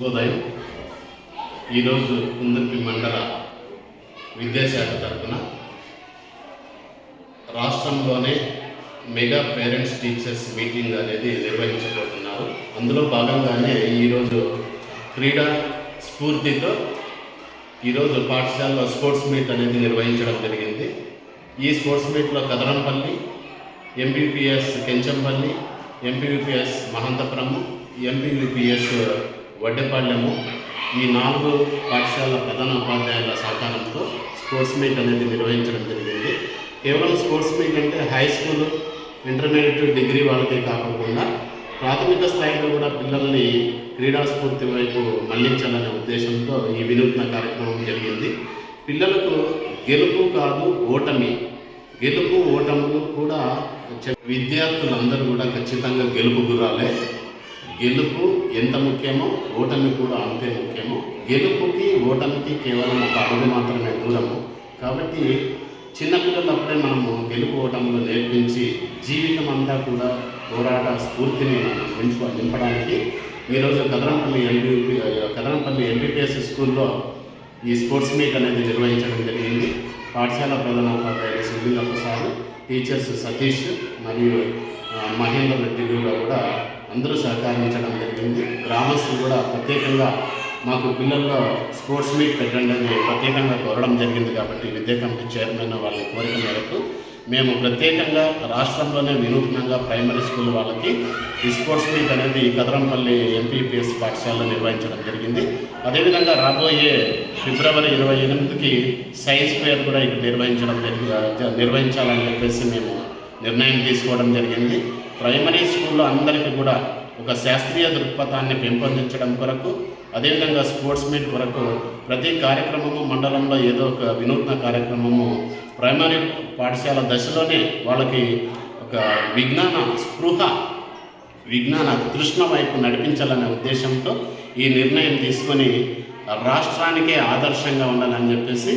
శుభోదయం ఈరోజు కుందర్పి మండల విద్యాశాఖ తరఫున రాష్ట్రంలోనే మెగా పేరెంట్స్ టీచర్స్ మీటింగ్ అనేది నిర్వహించబోతున్నారు. అందులో భాగంగానే ఈరోజు క్రీడా స్ఫూర్తితో ఈరోజు పాఠశాలలో స్పోర్ట్స్ మీట్ అనేది నిర్వహించడం జరిగింది. ఈ స్పోర్ట్స్ మీట్లో Kadarampalli MPPS Kenchampalli MPPS Mahanthapuram MPPS Vaddepalyam ఈ నాలుగు పాఠశాల ప్రధాన ఉపాధ్యాయుల సహకారంతో స్పోర్ట్స్ మీట్ అనేది నిర్వహించడం జరిగింది. కేవలం స్పోర్ట్స్ మీట్ అంటే హై స్కూల్ ఇంటర్మీడియట్ డిగ్రీ వాళ్ళకే కాకుండా ప్రాథమిక స్థాయిలో కూడా పిల్లల్ని క్రీడా స్ఫూర్తి వైపు మళ్ళించాలనే ఉద్దేశంతో ఈ వినూత్న కార్యక్రమం జరిగింది. పిల్లలకు గెలుపు కాదు ఓటమి గెలుపు ఓటములు కూడా విద్యార్థులందరూ కూడా ఖచ్చితంగా గెలుపు గురాలే. గెలుపు ఎంత ముఖ్యమో ఓటమి కూడా అంతే ముఖ్యమో. గెలుపుకి ఓటమికి కేవలం ఒక అడుగు మాత్రమే దూరము. కాబట్టి చిన్నపిల్లలప్పుడే మనము గెలుపు ఓటములు నేర్పించి జీవితం అంతా కూడా పోరాట స్ఫూర్తిని నింపు నింపడానికి ఈరోజు కదరంపల్లి ఎంపీ కదరంపల్లి ఎంబీపీఎస్ స్కూల్లో ఈ స్పోర్ట్స్ మీట్ అనేది నిర్వహించడం జరిగింది. పాఠశాల ప్రధానోపాధ్యాయులు సునీల ప్రసాద్ టీచర్స్ సతీష్ మరియు మహేందర్ రెడ్డి కూడా అందరూ సహకరించడం జరిగింది. గ్రామస్తులు కూడా ప్రత్యేకంగా మాకు పిల్లల్లో స్పోర్ట్స్ మీట్ పెట్టండి అని ప్రత్యేకంగా కోరడం జరిగింది కాబట్టి విద్యా కమిటీ చైర్మన్ వాళ్ళ కోరిక మేరకు మేము ప్రత్యేకంగా రాష్ట్రంలోనే వినూత్నంగా ప్రైమరీ స్కూల్ వాళ్ళకి ఈ స్పోర్ట్స్ మీట్ అనేది కదరంపల్లి ఎంపీపీఎస్ పాఠశాలలో నిర్వహించడం జరిగింది. అదేవిధంగా రాబోయే ఫిబ్రవరి ఇరవై ఎనిమిదికి సైన్స్ ఫేర్ కూడా ఇక్కడ నిర్వహించడం జరిగి నిర్వహించాలని చెప్పేసి మేము నిర్ణయం తీసుకోవడం జరిగింది. ప్రైమరీ స్కూల్లో అందరికీ కూడా ఒక శాస్త్రీయ దృక్పథాన్ని పెంపొందించడం కొరకు అదేవిధంగా స్పోర్ట్స్ మీట్ కొరకు ప్రతి కార్యక్రమము మండలంలో ఏదో ఒక వినూత్న కార్యక్రమము ప్రైమరీ పాఠశాల దశలోనే వాళ్ళకి ఒక విజ్ఞాన స్పృహ విజ్ఞాన తృష్ణ వైపు నడిపించాలనే ఉద్దేశంతో ఈ నిర్ణయం తీసుకొని రాష్ట్రానికే ఆదర్శంగా ఉండాలని చెప్పేసి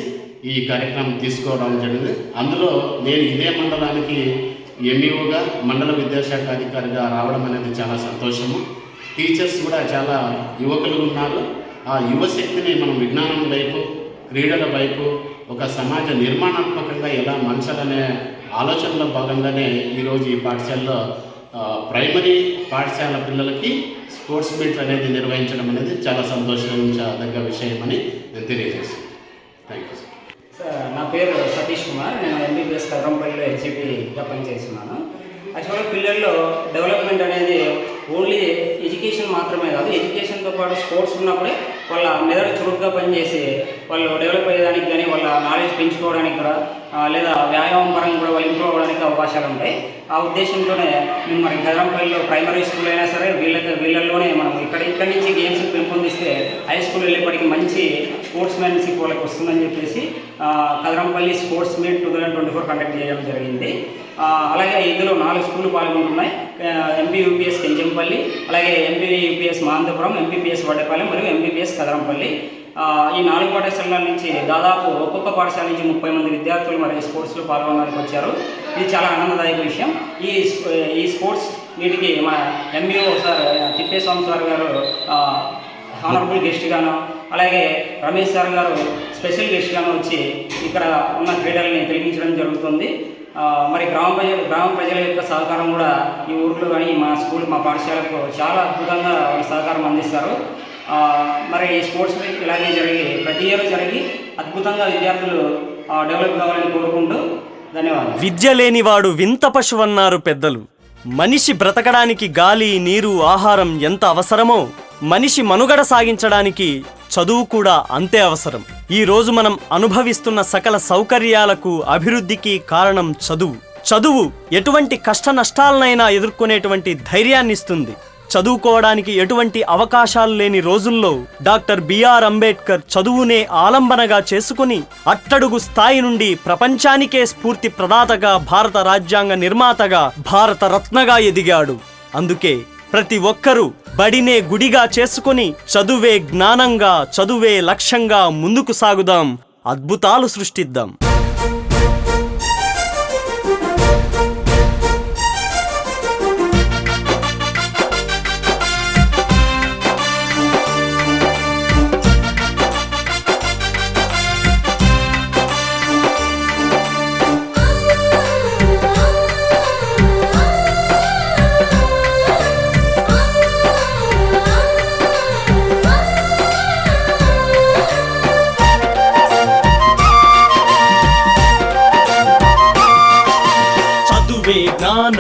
ఈ కార్యక్రమం తీసుకోవడం జరిగింది. అందులో నేను ఇదే మండలానికి ఎంఈఓగా మండల విద్యాశాఖ అధికారిగా రావడం అనేది చాలా సంతోషము. టీచర్స్ కూడా చాలా యువకులు ఉన్నారు. ఆ యువశక్తిని మనం విజ్ఞానం వైపు క్రీడల వైపు ఒక సమాజ నిర్మాణాత్మకంగా ఎలా మలచాలనే ఆలోచనలో భాగంగానే ఈరోజు ఈ పాఠశాలలో ప్రైమరీ పాఠశాల పిల్లలకి స్పోర్ట్స్ మీట్ అనేది నిర్వహించడం అనేది చాలా సంతోషించదగ్గ విషయం అని నేను తెలియజేస్తాను థ్యాంక్ యూ సార్ సార్ పేరు సతీష్ కుమార్. నేను ఎంబీబీఎస్ కదంపల్లిలో హెచ్ఈపీగా పనిచేస్తున్నాను. యాక్చువల్గా పిల్లల్లో డెవలప్మెంట్ అనేది ఓన్లీ ఎడ్యుకేషన్ మాత్రమే కాదు ఎడ్యుకేషన్తో పాటు స్పోర్ట్స్ ఉన్నప్పుడే వాళ్ళ మెదడు చురుగ్గా పనిచేసి వాళ్ళు డెవలప్ అయ్యేదానికి కానీ వాళ్ళ నాలెడ్జ్ పెంచుకోవడానికి కూడా లేదా వ్యాయామం పరంగా కూడా వాళ్ళు ఇంప్రూవ్ అవ్వడానికి అవకాశాలు ఉంటాయి. ఆ ఉద్దేశంతోనే మేము మరి గదరంపల్లిలో ప్రైమరీ స్కూల్ అయినా సరే వీళ్ళకి వీళ్ళల్లోనే మనం ఇక్కడ ఇక్కడి నుంచి గేమ్స్ పెంపొందిస్తే హై స్కూల్ వెళ్ళేప్పటికి మంచి స్పోర్ట్స్ మ్యాన్షిప్ వాళ్ళకి వస్తుందని చెప్పేసి Kadarampalli sports meet two thousand twenty four conduct చేయడం జరిగింది. అలాగే ఇందులో నాలుగు స్కూళ్ళు పాల్గొంటున్నాయి. ఎంపీ యూపీఎస్ కెంచంపల్లి అలాగే MP UPS Manthapuram MPPS Vaddepalli మరియు ఎంపీపీఎస్ కదరంపల్లి. ఈ నాలుగు పాఠశాలల నుంచి దాదాపు ఒక్కొక్క పాఠశాల నుంచి ముప్పై మంది విద్యార్థులు మరి స్పోర్ట్స్లో పాల్గొనడానికి వచ్చారు. ఇది చాలా ఆనందదాయక విషయం. ఈ ఈ స్పోర్ట్స్ వీటికి మన ఎంబీఓ సార్ తిప్పేస్వామి సార్ గారు ఆ, హానరబుల్ గెస్ట్గాను అలాగే రమేష్ సార్ గారు స్పెషల్ గెస్ట్గాను వచ్చి ఇక్కడ ఉన్న క్రీడల్ని తెలిగించడం జరుగుతుంది. మరి గ్రామ ప్రజలు గ్రామ ప్రజల యొక్క సహకారం కూడా ఈ ఊర్లో కానీ మా స్కూల్ మా పాఠశాలకు చాలా అద్భుతంగా వాళ్ళు సహకారం అందిస్తారు. మరి ఈ స్పోర్ట్స్ మీట్ ఇలాగే జరిగి ప్రతి ఇయర్ జరిగి అద్భుతంగా విద్యార్థులు డెవలప్ కావాలని కోరుకుంటూ ధన్యవాదాలు. విద్య లేనివాడు వింత పశువన్నారు పెద్దలు. మనిషి బ్రతకడానికి గాలి నీరు ఆహారం ఎంత అవసరమో మనిషి మనుగడ సాగించడానికి చదువు కూడా అంతే అవసరం. ఈ రోజు మనం అనుభవిస్తున్న సకల సౌకర్యాలకు అభివృద్ధికి కారణం చదువు. చదువు ఎటువంటి కష్ట నష్టాలనైనా ఎదుర్కొనేటువంటి ధైర్యాన్ని ఇస్తుంది చదువుకోవడానికి ఎటువంటి అవకాశాలు లేని రోజుల్లో డాక్టర్ బిఆర్ అంబేద్కర్ చదువునే ఆలంబనగా చేసుకుని అట్టడుగు స్థాయి నుండి ప్రపంచానికే స్ఫూర్తి ప్రదాతగా భారత రాజ్యాంగ నిర్మాతగా భారత రత్నగా ఎదిగాడు. అందుకే ప్రతి ఒక్కరూ బడినే గుడిగా చేసుకుని చదువే జ్ఞానంగా చదువే లక్ష్యంగా ముందుకు సాగుదాం. అద్భుతాలు సృష్టిద్దాం.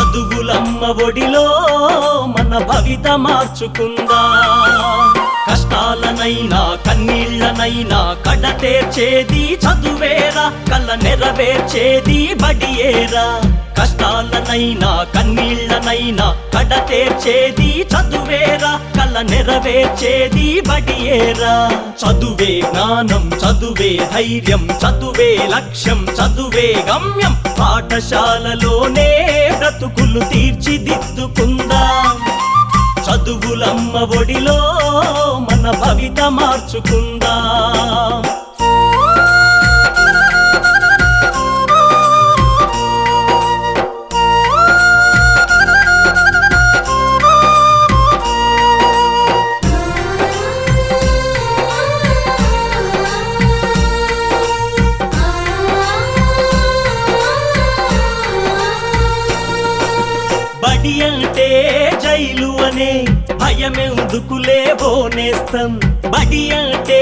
చదువులమ్మ ఒడిలో మన భవిత మార్చుకుందా. కష్టాలనైనా కన్నీళ్ళనైనా కడతేర్చేది చదువేరా కల నెరవేర్చేది బడియేరా. కష్టాలనైనా కన్నీళ్ళనైనా కడతేర్చేది చదువేరా కల నెరవేర్చేది బడియేరా. చదువే జ్ఞానం చదువే ధైర్యం చదువే లక్ష్యం చదువే గమ్యం. పాఠశాలలోనే బ్రతుకులు తీర్చిదిద్దుకుంది. చదువులమ్మ ఒడిలో మన భవిత మార్చుకుందాం. నేస్తం. బడి అంటే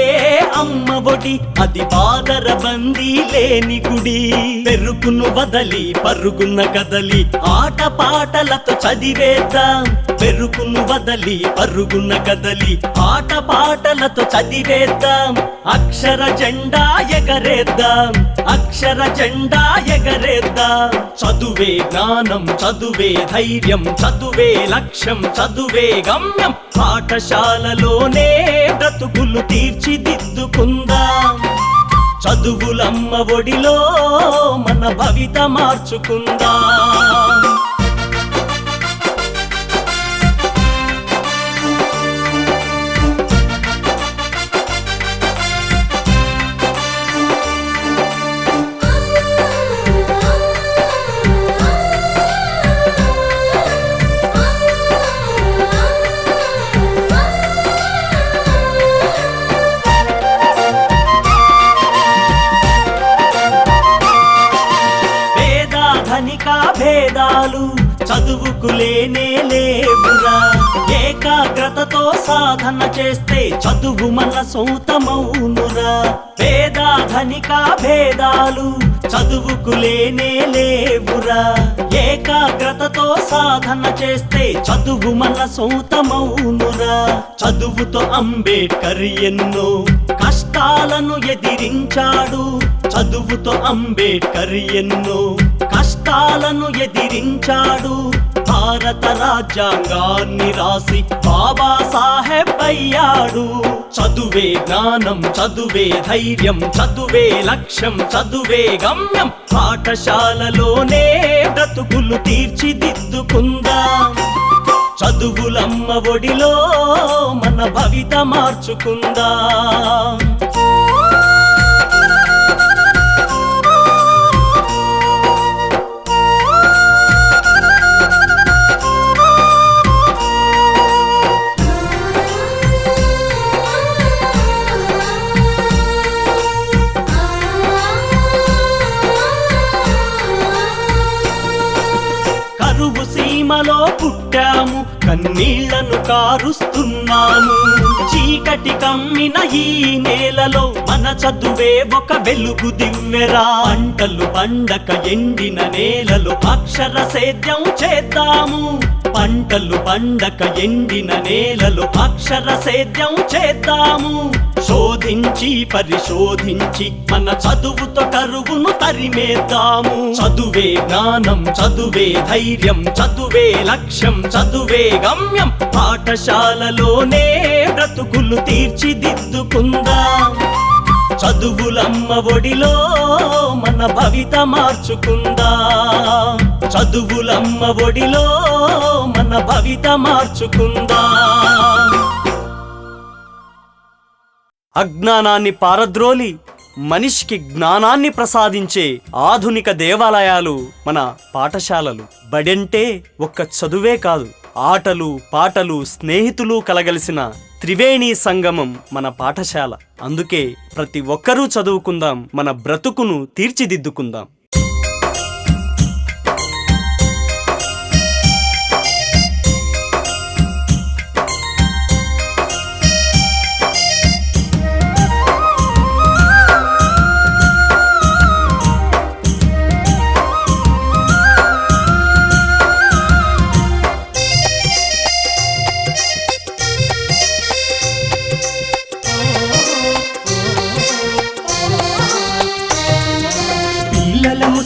అమ్మ ఒడి అది బాదర బందీ లేని గుడి. పెరుగును వదలి పరుగున కదలి ఆట పాటలతో చదివేద్దాం. పెరుగును వదలి పరుగున కదలి ఆట పాటలతో చదివేద్దాం. అక్షర జెండా ఎగరేద్దాం అక్షర జెండా ఎగరేద్దాం. చదువే జ్ఞానం చదువే ధైర్యం చదువే లక్ష్యం చదువే గమ్యం. పాఠశాలలోనే బ్రతుకులు తీర్చిదిద్దుకుందాం? చదువులమ్మ ఒడిలో మన భవిత మార్చుకుందాం? భేదాలు చదువుకులేనే లేవురా. ఏకాగ్రతతో సాధన చేస్తే చదువు మన సొంతమౌనురా పేద భేదాలు చదువుకులేనే లేవురా. ఏకాగ్రతతో సాధన చేస్తే చదువు మన సొంతమౌనురా చదువుతో అంబేడ్కర్ ఎన్నో కష్టాలను ఎదిరించాడు. చదువుతో అంబేడ్కర్ ఎన్నో కష్టాలను ఎదిరించాడు భారత రాజ్యాంగాన్ని రాసి బాబాసాహెబ్ అయ్యాడు. చదువే జ్ఞానం చదువే ధైర్యం చదువే లక్ష్యం చదువే గమ్యం. పాఠశాలలోనే బ్రతుకులు తీర్చిదిద్దుకుందాం. చదువులమ్మ ఒడిలో మన భవిత మార్చుకుందాం. Oh. కొట్టాము కన్నీళ్ళను కారుస్తున్నాము. చీకటి కమ్మిన ఈ నేలలో మన చదువే ఒక వెలుగు దివ్వెరా పంటలు పండక ఎండిన నేలలో అక్షర సేద్యం చేద్దాము. పంటలు పండక ఎండిన నేలలో అక్షర సేద్యం చేద్దాము. శోధించి పరిశోధించి మన చదువుతో కరువును తరిమేద్దాము. చదువే జ్ఞానం చదువే ధైర్యం చదువే లక్ష్యం చదువే గమ్యం పాఠశాలలోనే బ్రతుకులు తీర్చిదిద్దుకుందాం. చదువులమ్మ ఒడిలో మన భవిత మార్చుకుందాం. చదువులమ్మ ఒడిలో మన భవిత మార్చుకుందాం. అజ్ఞానాన్ని పారద్రోలి మనిషికి జ్ఞానాన్ని ప్రసాదించే ఆధునిక దేవాలయాలు మన పాఠశాలలు. బడంటే ఒక్క చదువే కాదు ఆటలు పాటలు స్నేహితులు కలగలిసిన త్రివేణి సంగమం మన పాఠశాల. అందుకే ప్రతి ఒక్కరూ చదువుకుందాం మన బ్రతుకును తీర్చిదిద్దుకుందాం.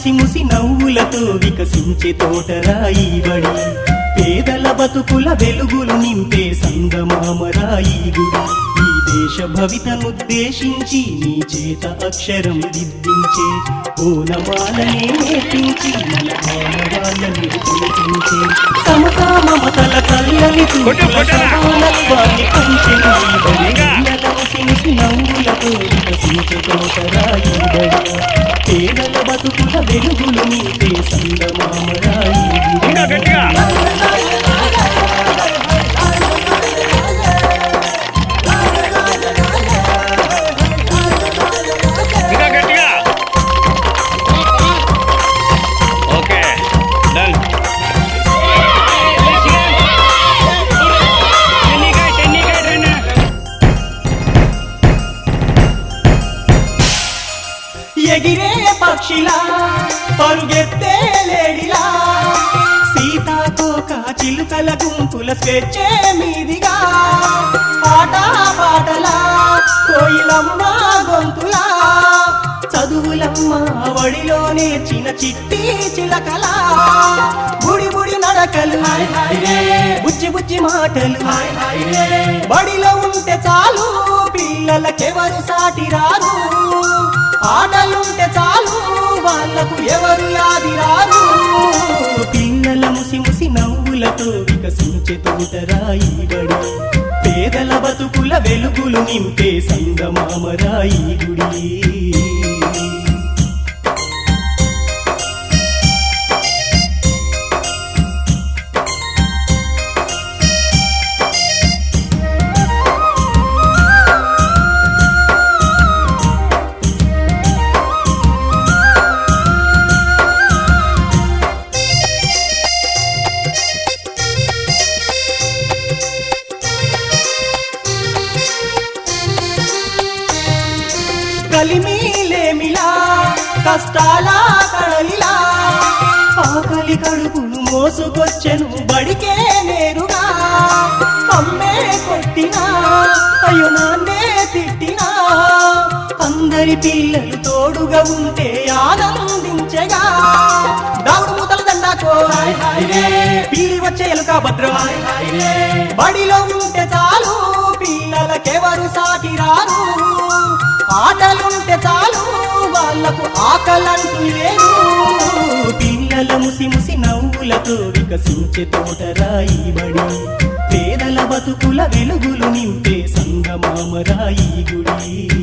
ముసిముసి నవ్వులతో వికసించే తోటరాయి బడి పేదల బతుకుల వెలుగులు నింపే సంగమామరాయి గుడి. దేశ భవితనుద్దేశించి నీ చేత అక్షరం దిద్దించే ఓనమాలనే నేర్పించి మన మానవాళ్ళని చూపించే సమతా మమతల సమానత్వాన్ని నవ్వులతో బడి పేదల బతుకుల వెలుగులు నీతే గుంపుల స్వేచ్ఛే మీదిగా. పాట పాటలా కోయిలమ్మ గొంతులా. చదువులమ్మ వడిలో నేర్చిన చిట్టి చిలకలా. బుడి బుడి నడకలు బుజ్జి బుజ్జి మాటలు. బడిలో ఉంటే చాలు పిల్లలకెవరు సాటి రారు. ఆటలుంటే చాలు వాళ్ళకు ఎవరు యాది రారు. పిల్లల ముసి ముసి నవ్వులతో వికసించే తోటరాయి బడి పేదల బతుకుల వెలుగులు నింపే సంగమామరాయి గుడి. కష్టాల కడలిలా ఆకలి కడుపును మోసుకొచ్చెను బడికే నేరుగా. అమ్మే కొట్టినా అయ్యో నాన్నే తిట్టినా. అందరి పిల్లలు తోడుగా ఉంటే ఆనందించగా. దావుడు మూతల దండాకో పీడి వచ్చే ఎలుక భద్రం. బడిలో ఉంటే చాలు పిల్లలకెవరు సాటి రారు. ఆటలుంటే చాలు వాళ్ళకు ఆకలంటూ లేదు పిల్లల ముసి ముసి నవ్వులతో వికసించే తోటరాయి బడి. పేదల బతుకుల వెలుగులు నింపే సంగమామ రాయి గుడి.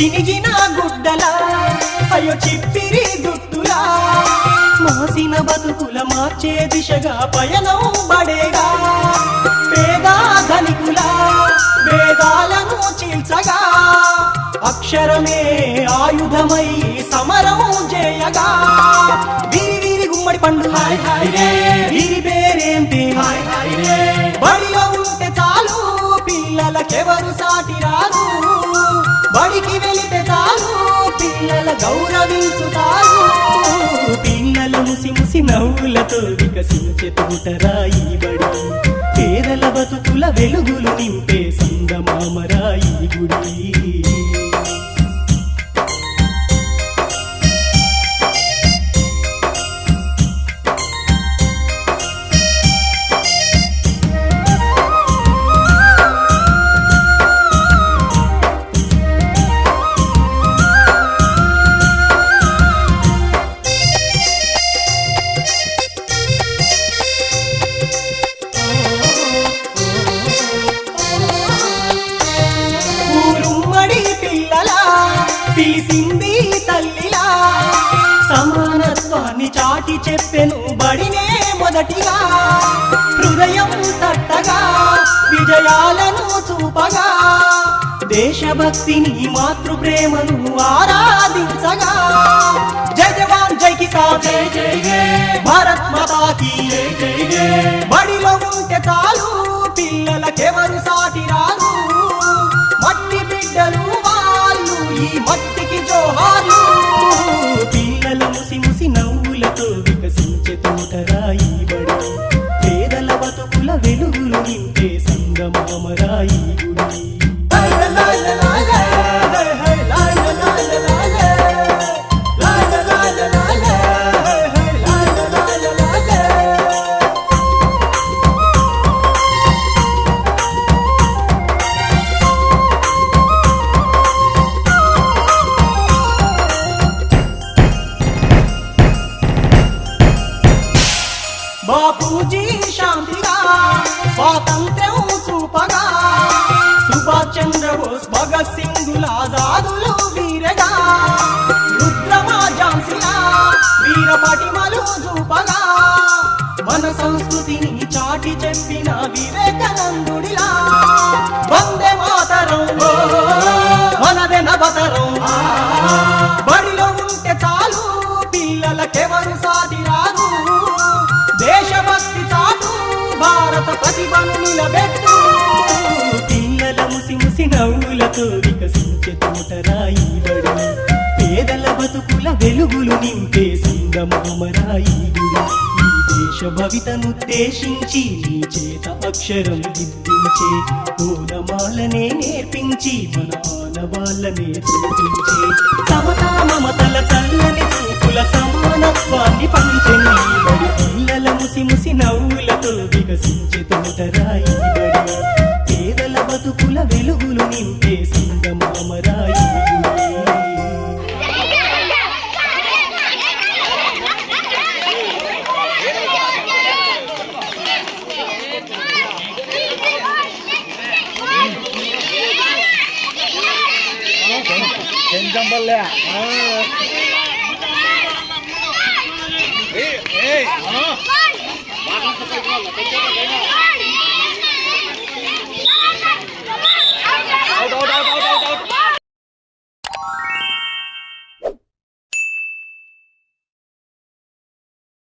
చినిగిన గుడ్డలా అయ్యో చిప్పిరి దుట్టులా మాసిన బతుకుల మార్చే దిశగా పయనం బడేగా పేద ధనికుల వేదాలను చీల్చగా. అక్షరమే ఆయుధమై సమరం చేయగా. వీరి వీరి గుమ్మడి పండు వీరి పేరేంటి? బడిలో ఉంటే చాలు పిల్లలకెవరు సాటి రారు? చాలు పిల్లల గౌరవించుతారు పిల్లల ముసి ముసి నవ్వులతో వికసించే తోటరాయి బడి. పేదల బతుకుల వెలుగులు నింపే సంగమామరాయి గుడి. తీసింది తల్లిలా. సమానత్వాన్ని చాటి చెప్పెను బడినే మొదటిగా. హృదయం తట్టగా విజయాలను చూపగా. దేశభక్తిని మాతృప్రేమను ఆరాధించగా. జయ జవాన్ జై కిసాన్. జై జై భారత్ మాతాకి జై. జై బడిలో ఉంటే చాలు పిల్లలకెవరు సాటి రాదు మట్టి బిడ్డలు వాళ్ళు ఈ మట్టికి జోహార్లు బాపూజీ శాంతిగా స్వాతంత్ర్యం చూపగా. సుభాష్ చంద్రబోస్ భగత్ సింగుల ఆజాదులు వీరగా. రుద్రమా ఝాన్సీలా వీర పటిమలు చూపగా. మన సంస్కృతిని చాటి చెప్పిన వివేకానందుడిలా. వందే మాతరం మనదే నవతరం. బడిలో ఉంటే చాలు పిల్లలకెవరు సాటి రాదు. భారత ప్రతిభను నిలబెట్టు పిల్లల ముసి ముసి నవ్వులతో వికసించే తోటరాయి బడి పేదల బతుకుల వెలుగులు నింపే సంగమామరాయి గుడి. ఈ దేశ భవితనుద్దేశించి నీ చేత అక్షరం దిద్దించే పూలమాలనే నేర్పించి మన ఆనవాళ్ళనే చూపించే. సమతా మమతల చల్లని చూపుల సమానత్వాన్ని పంచని బడి. పిల్లల ముసి ముసి నవ్వుల నవ్వులతో వికసించి తోటరాయి పేదల బతుకుల వెలుగులు నింపే సంగమ.